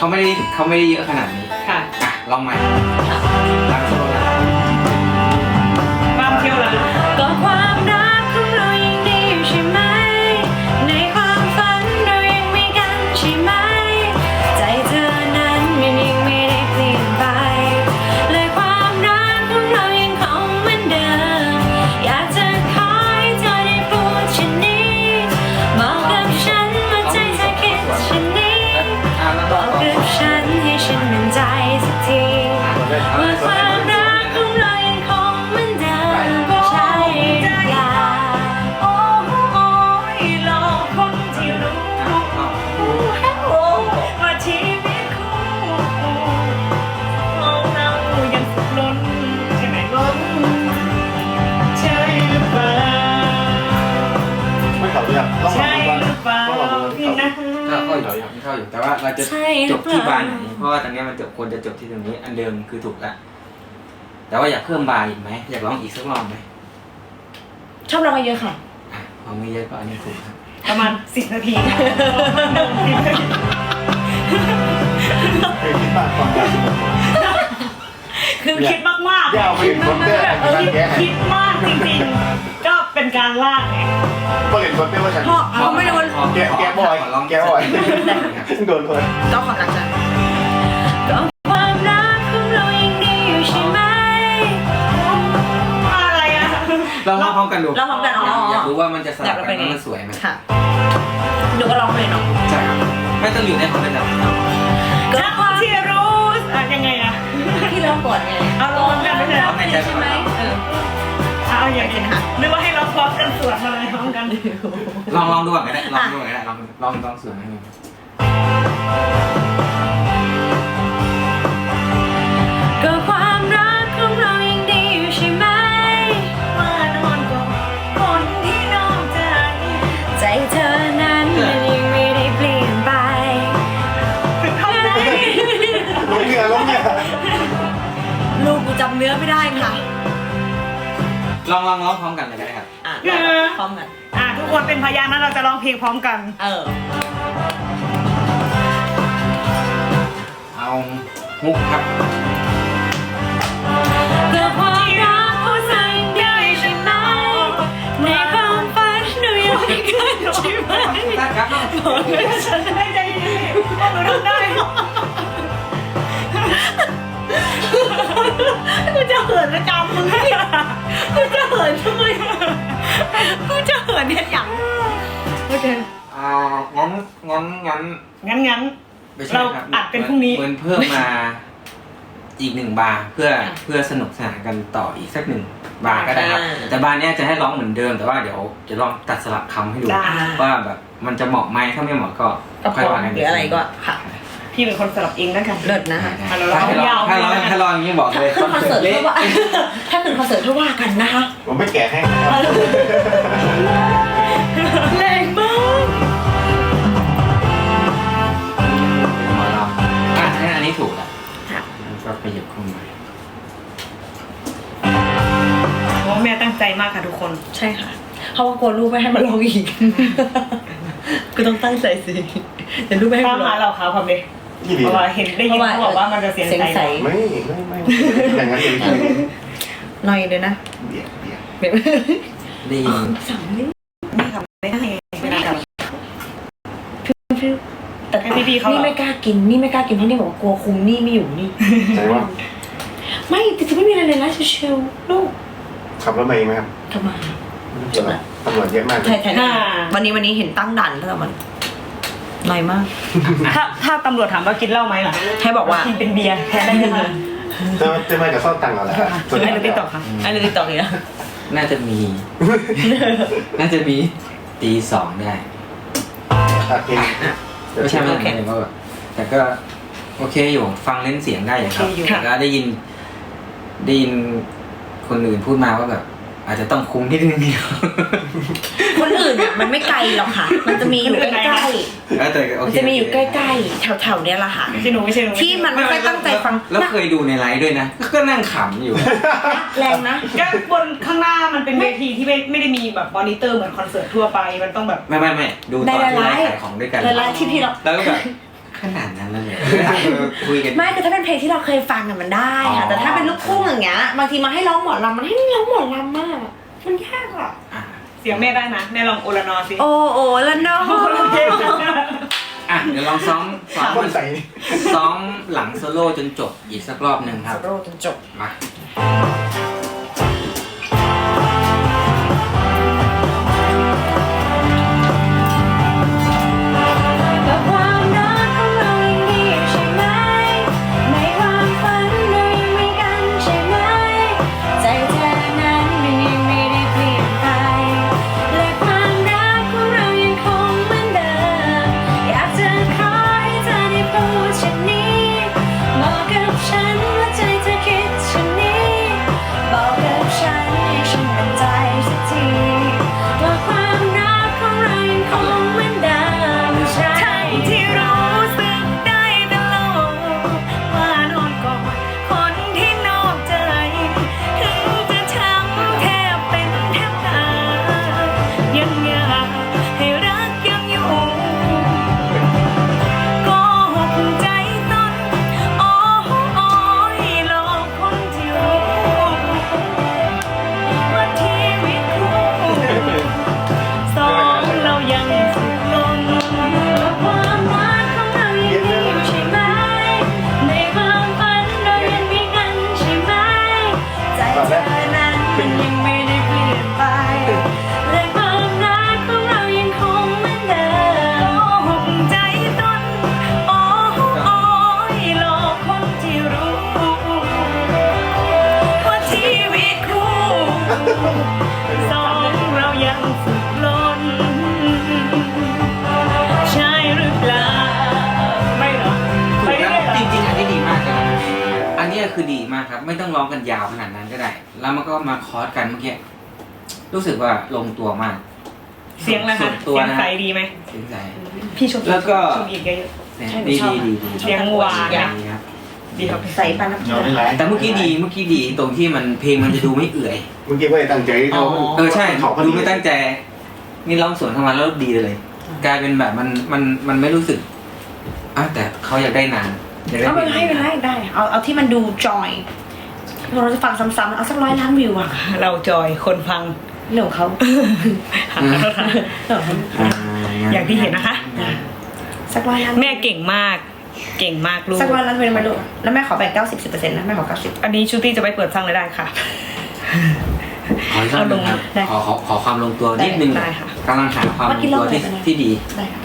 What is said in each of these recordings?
เขาไม่ได้เขาไม่ได้เยอะขนาดนี้ค่ะอะลองใหม่ค่ะล้างโซโล่ มันจบควรจะจบที่ตรงนี้ อันเดิมคือถูกแล้วแต่ว่าอยากเพิ่มบาร์อีกไหมอยากร้องอีกสักรอบไหมชอบร้องเยอะค่ะอะร้องไม่เยอะก็อันนี้ถูกครับประมาณสิบนาทีเคยคิดมากก่อนกันคือคิดมากๆยาวไปถึงคนเต้นเออนั่นแกคิดมากจริงๆ ก็เป็นการลากไงก็เห็นคนเต้นว่าฉันพ่อเขาไม่โดนขอแกแกบ่อยขร้องแกบ่อยครับโดนคนก็ความรักจ้ะก็ เราร้องพร้อมกันดูเราพร้อมกันอ๋ออยากรู้ว่ามันจะสอลัยาบกกันเป็นไงแล้วมันสวยไหมค่ะหนูก็ร้องเลยเนาะใช่ครับไม่ต้องอยู่ในคอมเมนต์ก็ความที่รู้อะยังไงอะที่ร้องก่อนไงเอาร้องกันไม่ใช่เหรอใช่ไหมเออเอาอย่างนี้นึกว่าให้เราพร้อมกันสวดมาเลยพร้อมกันลองลองดูก่อนก็ได้ลองดูก่อนก็ได้ลองลองลองสวยให้ดู ลูกกูจำเนื้อไม่ได้ค่ะ ลองลองร้องพร้อมกันเลยก็ได้ครับ อะพร้อมกัน อะทุกคนเป็นพยานนะเราจะร้องเพลงพร้อมกัน เออ เอาฮุกครับก็ความรักของเรายังดีอยู่ใช่ไหมในความฝันหนูยังไม่เคยใช่ไหม ได้ครับฉันได้ใจดีหนูทำได้ กูจะเหินประจำมึงเนี่ยกูจะเหินทำไมกูจะเหินเนี่ยอย่างโอเคอ่างั้นงั้นงั้นงั้นงั้น ไม่ใช่เราครับอัดเป็นพรุ่งนี้ เหมือนเพิ่มมา อีกหนึ่งบาร์เพื่อเพื่อสนุกสนานกันต่ออีกสักหนึ่งบาร์ก็ได้ครับแต่บาร์เนี้ยจะให้ร้องเหมือนเดิมแต่ว่าเดี๋ยวจะลองตัดสลับคำให้ดู ได้ ว่าแบบมันจะเหมาะไหมถ้าไม่เหมาะก็ก็พค่อยอว่ากันหรืออะไรก็ค่ะ พี่เป็นคนสลับเองแล้วกัน เลิศนะอะเราถ้าให้ลยาอวงถ้าลองไปเลยนะถ้าลองอย่างนี้บอกเลยถ้าคอนเสิร์ตถ้าว่าถ้าเป็นคอนเสิร์ตถ้าว่ากันนะคะผมไม่แก่ให้นะครับแรงมากหมอลำอะงั้นอันนี้ถูกแล้วค่ะงั้นก็ไปหยิบเข้ามาโอ้แม่ตั้งใจมากค่ะทุกคนใช่ค่ะเพราะว่ากลัวลูกไม่ให้มาลองอีกกูต้องตั้งใจสิเดี๋ยวลูกไม่ให้ข้ามาลมาองเราเขาความเด็ก ยี่ดีเพราะว่าเห็นได้ยินเขาบอกว่ามันจะเสียงเสียงใสใสไม่ไม่ไม่อย่างนั้นเลยหน่อยเลยนะเบียดเบียดแบบได้ยินสั่งนี่ไม่ทำไม่ได้ไม่ได้กับฟิวแต่ให้พี่ๆเขานี่ไม่กล้ากินนี่ไม่กล้ากินเพราะนี่บอกว่ากลัวคุมนี่ไม่อยู่นี่ ใช่ว่าไม่จริงๆไม่มีอะไรเลยนะชิวๆลูกขับรถมาเองไหมครับทำไมตำรวจเยอะมากใช่ใช่วันนี้วันนี้เห็นตั้งด่านแล้วมัน หน่อยมาก ถ้าถ้าตำรวจถามว่ากินเหล้าไหมล่ะให้บอกว่า กินเป็นเบียร์แทนได้ไหมคะจะจะมากับซ่อนตังค์เอาแหละครับให้เราติดต่อค่ะอันนี้ติดต่อเลยนะน่าจะมี น่าจะมีตีสองได้ ตัดเองไม่ใช่ไม่ใช่ก็แบบแต่ก็ โอเคอยู่ฟังเล่นเสียงได้อยู่ครับโอเคอยู่แต่ก็ได้ยินได้ยินคนอื่นพูดมาว่าแบบ อาจจะต้องคุ้มนิดนึงคนอื่นเนี่ยมันไม่ไกลหรอกค่ะ มันจะมีอยู่ใกล้เออแต่โอๆเคมันจะมีอยู่ใกล้ๆแถวๆเนี้ยแหละค่ะ ไม่ใช่หนูไม่ใช่หนูที่มันไม่ค่อยตั้งใจฟังแล้วเคยดูในไลฟ์ด้วยนะ ก็นั่งขำอยู่ แรงนะ ก็บนข้างหน้ามันเป็นเวทีที่ไม่ไม่ได้มีแบบมอนิเตอร์เหมือนคอนเสิร์ตทั่วไปมันต้องแบบ ไม่ไม่ไม่ดูตอนที่ไลฟ์ขายของด้วยกันหลายๆที่ที่เรา แล้วก็แบบ ขนาดนั้นแล้วเลยคุยกัน ไม่คือถ้าเป็นเพลงที่เราเคยฟังอะมันได้ค่ะอ๋อแต่ถ้าเป็นลูกทุ่งอย่างเงี้ยบางทีมาให้ร้องหมอลำมันให้ร้องหมอลำมากมันยากอะอะเสียงแม่ได้นะแม่ลองโอลานอสิโอ้โอ้แล้วเนาะอะเดี๋ยวลองซ้อมซ้อมคนใส่นี่ซ้อมหลังโซโล่จนจบอีกสักรอบหนึ่งครับ โรจนจบมาแากครับ ไม่ต้องร้องกันยาวขนาดนั้นก็ได้ แล้วมันก็มาคอร์สกันเมื่อกี้รู้สึกว่าลงตัวมาก เสียงอะไรส่คะวนตัวเสียงนะ ใสดีไหมเสียงใสพี่ชมแล้วก็ ชมอีกเยอะ ใช่หนูดีชอบ ดีดีเสียงหวานดีครับๆดีครับใส่ปลาน้ำเราไม่ไลฟ์แต่เมื่อกี้ดีเมื่อกี้ดีตรงที่มันเพลงมันจะดูไม่เอื่อย เมื่อกี้ไม่ได้ตั้งใจเขาอ๋อเออใช่เขาพอดูดีไม่ตั้งใจ นี่ร้องสวนเข้ามาแล้วดีเลย กลายเป็นแบบมันมันมันไม่รู้สึกอะแต่เขาอยากได้นานอยากได้เอาเพไปลงให้ไปให้ได้ เอาเอาที่มันดูจอย เราจะฟังซ้ำๆเอาสักร้อยล้านวิวอะเราจอยคนฟังเรื่องของเขาขอโทษค่ะเรื่องของเขาอย่างที่เห็นนะคะ สักร้อยล้านแม่เก่งมาก เก่งมากลูกสักร้อยล้านวิวไหมลูกแล้วแม่ขอแบ่งเก้าสิบสิบเปอร์เซ็นต์นะแม่ขอเก้าสิบอันนี้ชูตี้จะไปเปิดฟังเลยได้ค่ะขออีกรอบหนึงครับได้ขอขอขอความลงตัวนิดนึงได้ค่ะกำลังหาความลงตัวที่ที่ดีได้ค่ะ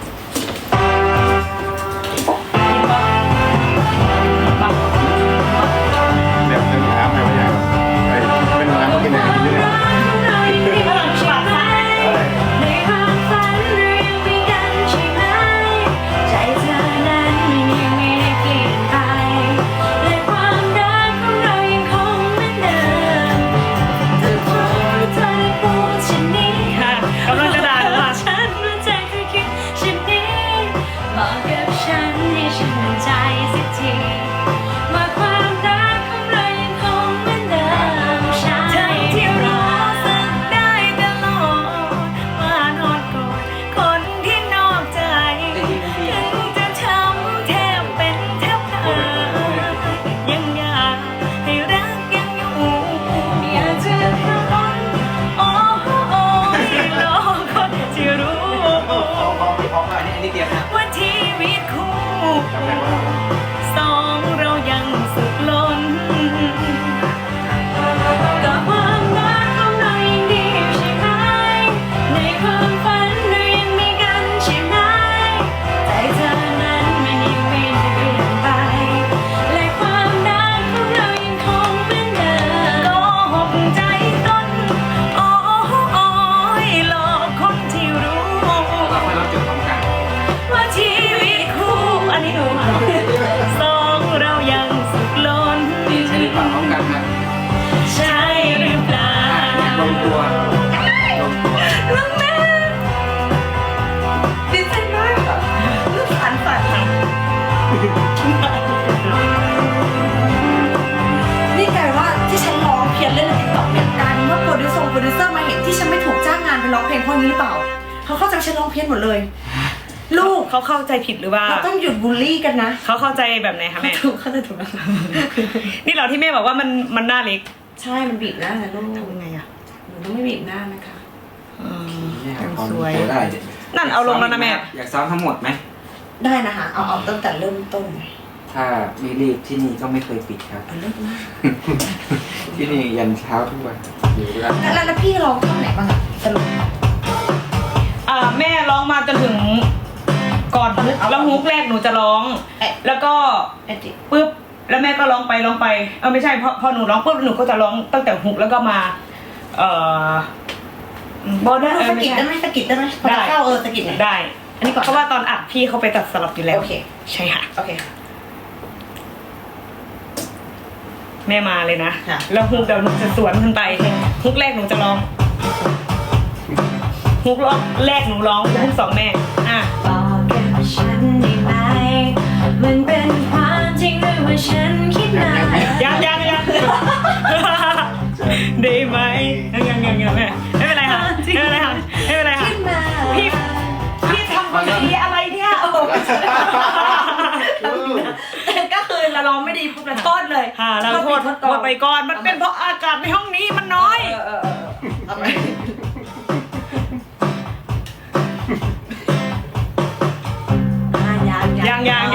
นี่กลายว่าที่ฉันร้องเพี้ยนเล่นในติ๊กต็อกเนี่ยกลายเป็นว่าโปรดิวเซอร์โปรดิวเซอร์มาเห็นที่ฉันไม่ถูกจ้างงานไปร้องเพลงพวกนี้หรือเปล่า เขาเข้าใจว่าฉันร้องเพี้ยนหมดเลย ลูกเขาเข้าใจผิดหรือว่า เราต้องหยุดบูลลี่กันนะเขาเข้าใจแบบไหนคะแม่ ถูกเข้าใจถูกแล้วนี่เราที่แม่บอกว่ามันมันหน้าเล็กใช่มันบีบหน้านะลูกทำไงอะหนูต้องไม่บีบหน้านะคะอืมเนี่ยพอสมีวยตัวได้ดี๋ยนั่นเอาลงแล้วนะแม่ อยากซ้อมทั้งหมดไหม ได้นะคะเอาเอาตั้งแต่เริ่มต้น ถ้าไม่รีบที่นี่ก็ไม่เคยปิดครับเอาเริ่มมากที่นี่ยันเช้าทุกวันอยู่กันแล้วแล้วพี่ร้องท่อนไหนบ้างอะสรุปอ่าแม่ร้องมาจนถึงก่อนแล้วฮุกแรกหนูจะร้องเอ๊ะแล้วก็เอ็ดดิปุ๊บแล้วแม่ก็ร้องไปร้องไปเออไม่ใช่พอพอหนูร้องปุ๊บหนูก็จะร้องตั้งแต่ฮุกแล้วก็มา เอ่อ บอได้เออสะไม่กิดใช่ได้ไหมสะกิดได้ไหมพอได้ จะเข้าเออสะกิดหน่อยได้ อันนี้ก่อนเพราะว่าตอนอัดพี่เขาไปตัดสลับอยู่แล้วโอเค ใช่ค่ะ โอเคค่ะ แม่มาเลยนะ ค่ะ แล้วฮุกเดี๋ยวหนูจะสวนขึ้นไปฮุกแรกหนูจะร้องฮุกแรกหนูร้องฮุกสองแม่ อะ บอกกับฉันได้ไหมมันเป็นความจริงหรือว่าฉันคิดมายังยัง โทษเลยค่ะเราโทษปิดโทษไปก่อน มันเป็นเพราะอากาศในห้องนี้มันน้อย เออเออเออเอาไปอะยังยังยังยังยังยัง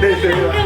練習は。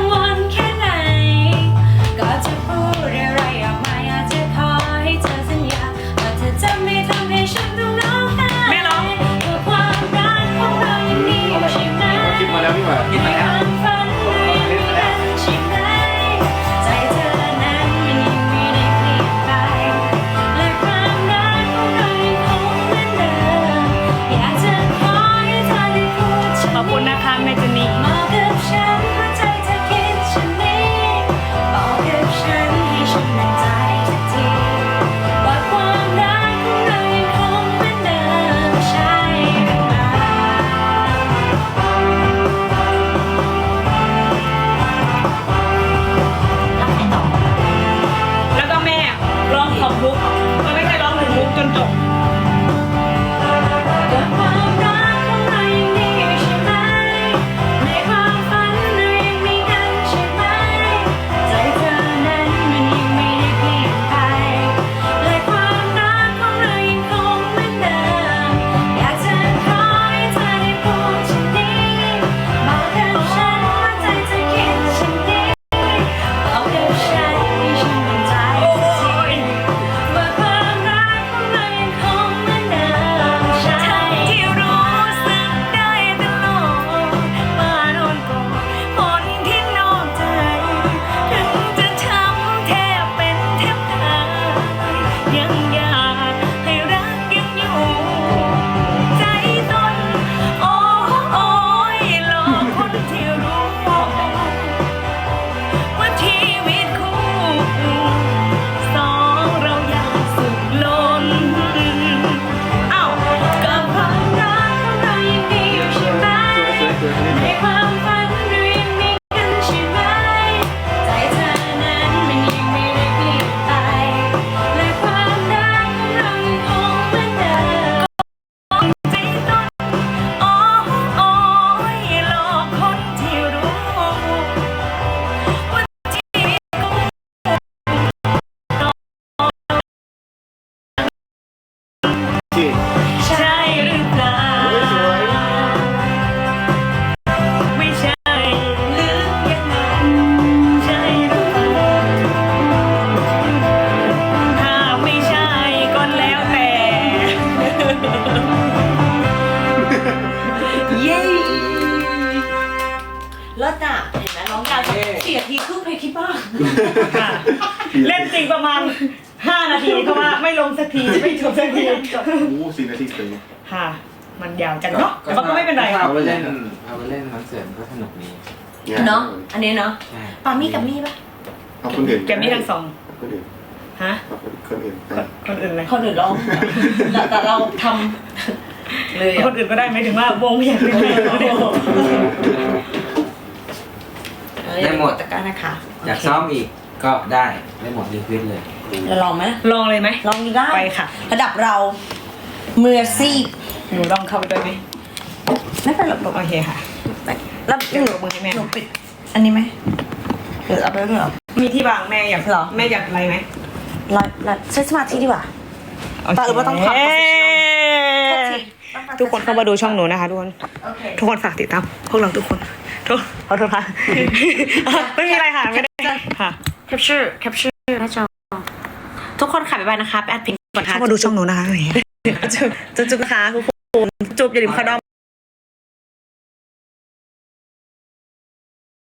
สักทีไม่จบสักทีโอ้โหสี่นาทีเต็ม ค่ะ มันยาวจังเนาะแต่ว่าก็ไม่เป็นไรเอาไปเล่นเอาไปเล่นคอนเสิร์ตก็สนุกดีเนาะอันนี้เนาะใช่ปามี่กับมี่ปะเอาคนอื่นแกมมี่ทั้งสองคนอื่นฮะเอาคนอื่นไปคนอื่นเลยคนอื่นร้องแต่แต่เราทำเลยอะคนอื่นก็ได้ไหมายถึงว่าวงอยากเป็นใครก็ได้ได้หมดตะกร้านะคะอยากซ้อมอีกก็ได้ได้หมดรีเควสเลย เราลองไหมลองเลยไหมลองได้ไปค่ะ ระดับเรามืออาชีพหนูลองเข้าไปด้วยไหมไม่เป็นไรหรอกโอเคค่ะแล้วหนูยกมือให้แม่หนูปิด อันนี้ไหมหรือเอาไปด้วยเหรอมีที่วางแม่อยากเหรอแม่อยากอะไรไหมเราเราใช้สมาธิดีกว่าปะหรือว่าต้องทำ professional ทุกคนเข้ามาดูช่องหนูนะคะทุกคนโอเคทุกคนฝากติดตามพวกเราทุกคนทุกขอโทษค่ะไม่มีอะไรค่ะไม่ได้ค่ะ capture capture หน้าจอ ทุกคนขับไปไปนะคะแอดพิงก่อนค่ะเข้ามาดูช่องหนูนะคะ จุ๊บจุ๊บนะคะทุกคนจุ๊บอย่าลืมเข้าด้อม